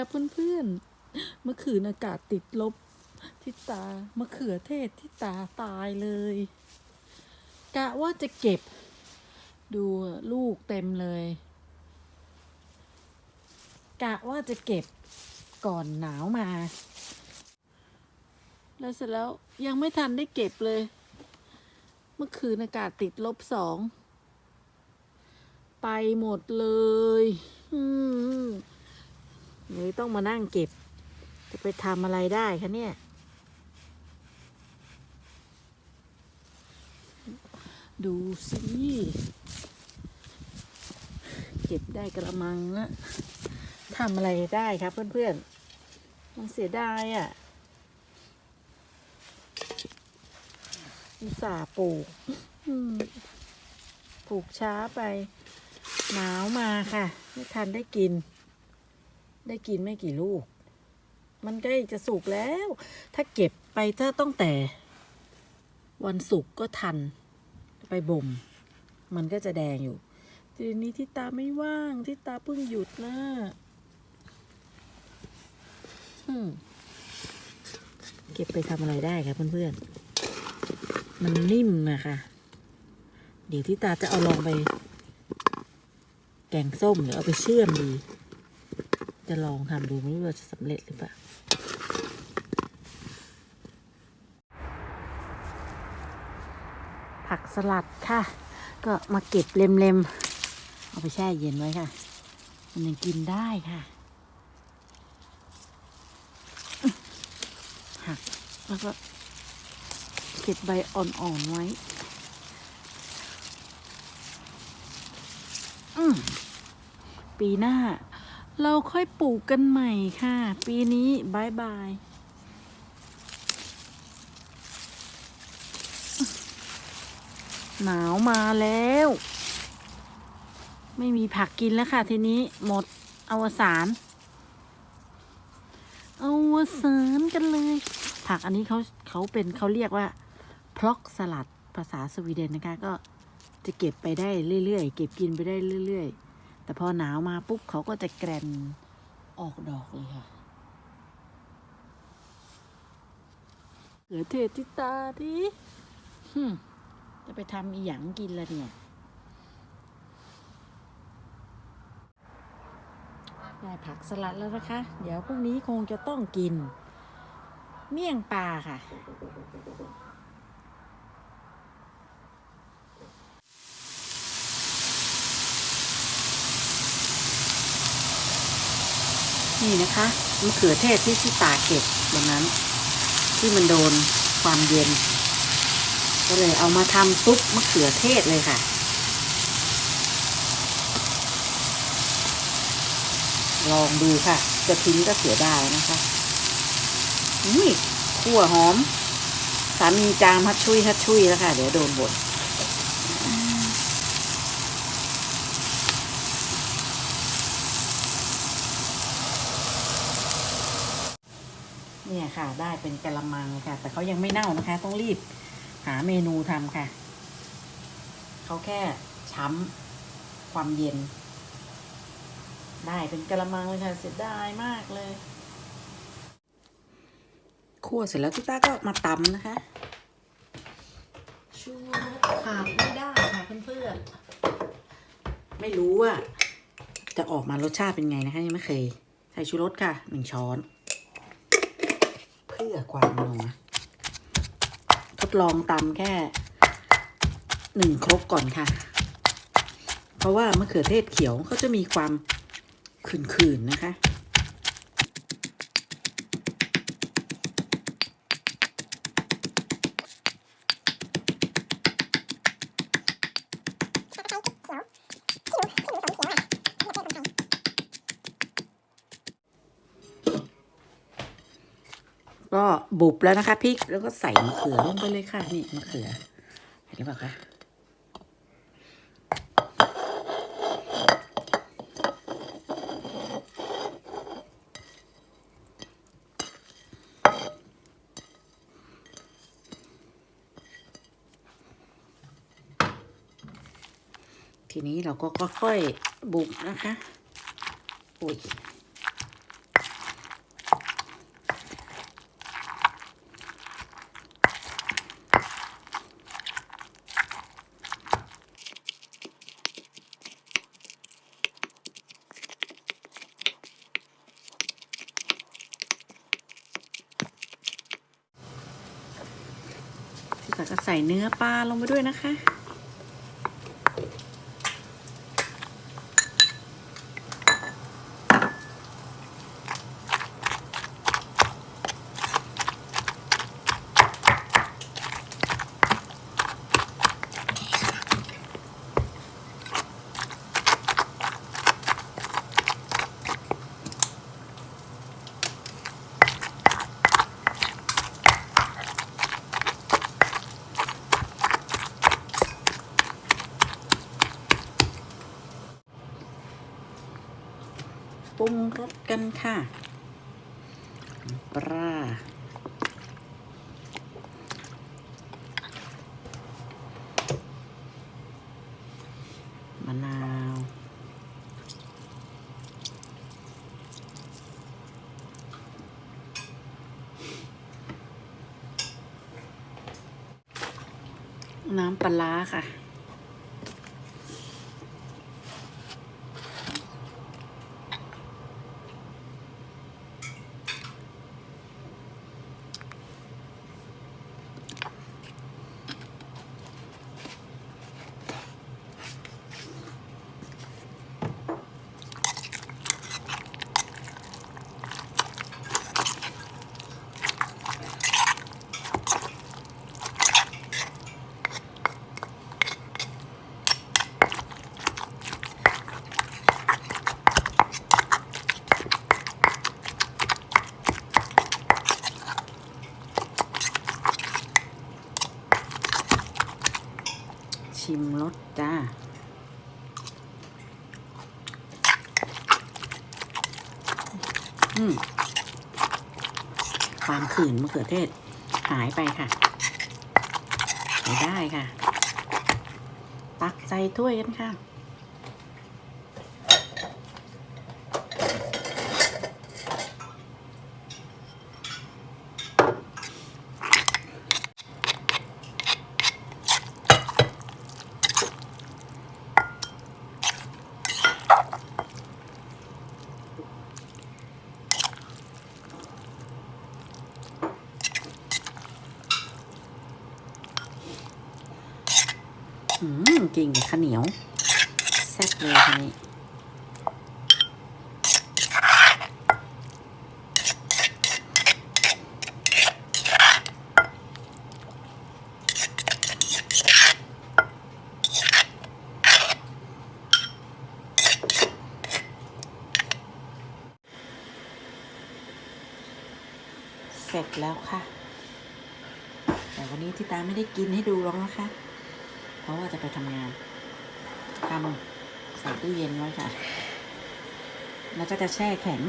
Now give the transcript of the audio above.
ครับเพื่อนๆ เมื่อคืนอากาศติดลบที่ตามะเขือเทศที่ตาตายเลย กะว่าจะเก็บ ดูลูกเต็มเลย กะว่าจะเก็บก่อนหนาวมา แล้วเสร็จแล้วยังไม่ทันได้เก็บเลย เมื่อคืนอากาศติดลบสอง ไปหมดเลย อืม เลยต้องมานั่งเก็บ จะไปทำอะไรได้คะเนี่ย ดูสิ เก็บได้กระมังละทำอะไรได้ครับเพื่อนๆ มันเสียดายอะ่ะอุตส่าห์ปลูกปลูกช้าไป หนาวมาค่ะ ไม่ทันได้กิน ได้กินไม่กี่ลูก มันใกล้จะสุกแล้ว ถ้าเก็บไปถ้าต้องแต่ วันศุกร์ก็ทัน ไปบ่ม มันก็จะแดงอยู่ทีนี้ที่ตาไม่ว่างที่ตาเพิ่งหยุดนะเก็บไปทำอะไรได้คะเพื่อนๆ มันนิ่มนะคะ เดี๋ยวที่ตาจะเอาลองไป แกงส้มหรือเอาไปเชื่อมดี จะลองทำดูไม่รู้ว่าจะสำเร็จหรือเปล่าผักสลัดค่ะ ก็มาเก็บเล็มๆ เอาไปแช่เย็นไว้ค่ะ มันยังกินได้ค่ะหักแล้วก็เก็บใบอ่อนๆไว้ อืมปีหน้า เราค่อยปลูกกันใหม่ค่ะ ปีนี้บายบายหนาวมาแล้ว ไม่มีผักกินแล้วค่ะ ทีนี้หมดอวสานอวสานกันเลย ผักอันนี้เขาเขาเป็นเขาเรียกว่าพล็อกสลัดภาษาสวีเดนนะคะ ก็จะเก็บไปได้เรื่อยๆ เก็บกินไปได้เรื่อย ๆ แต่พอหนาวมาปุ๊บเขาก็จะแกรนออกดอกเลยค่ะเหลือเทศที่ตาดิฮึมจะไปทำอีหยังกินละเนี่ย ได้ผักสลัดแล้วนะคะ เดี๋ยวพรุ่งนี้คงจะต้องกิน เมี่ยงปลาค่ะ นี่นะคะมะเขือเทศที่ที่ตาเก็บวันนั้น ที่มันโดนความเย็น ก็เลยเอามาทำซุปมะเขือเทศเลยค่ะ ลองดูค่ะ จะทิ้งก็เสียดายนะคะอุ้ยขั่วหอมสามีจามฮัดชุยฮัดชุยแล้วค่ะ เดี๋ยวโดนบทเนี่ย ค่ะ ได้เป็นกะละมังค่ะ แต่เขายังไม่เน่านะคะ ต้องรีบหาเมนูทำค่ะ เขาแค่ช้ำความเย็น ได้เป็นกะละมังเลยค่ะ เสียดายมากเลยคั่วเสร็จแล้วทุกต้าก็มาตำนะคะชูรสขาดไม่ได้ค่ะเพื่อนๆ ไม่รู้ว่าจะออกมารสชาติเป็นไงนะคะยังไม่เคย ใส่ชูรสค่ะหนึ่งช้อนเพื่ อความนัวทดลองตำแค่หนึ่งครกก่อนค่ะ เพราะว่ามะเขือเทศเขียวเขาจะมีความขื่นๆนะคะ ก็บุบแล้วนะคะพริกแล้วก็ใส่มะเขือลงไปเลยค่ะ นี่มะเขือเห็นหรือเปล่าคะทีนี้เราก็ค่อยๆบุบนะคะ อุ้ย ใส่เนื้อปลาลงไปด้วยนะคะ ปรุงรสกันค่ะ ปลา มะนาว น้ำปลาค่ะ ชิมรสจ้า อืม ความขื่นมะเขือเทศ หายไปค่ะไม่ได้ค่ะ ตักใส่ถ้วยกันค่ะืมกินกับข้าวเหนียวแซ่บเลยทีนี้เสร็จแล้วค่ะ แต่วันนี้ที่ตาไม่ได้กินให้ดูหรอกนะคะ ราะว่าจะไปทำงานทำใส่ตู้เย็นไว้ค่ะ แล้วก็จะแช่แข็ง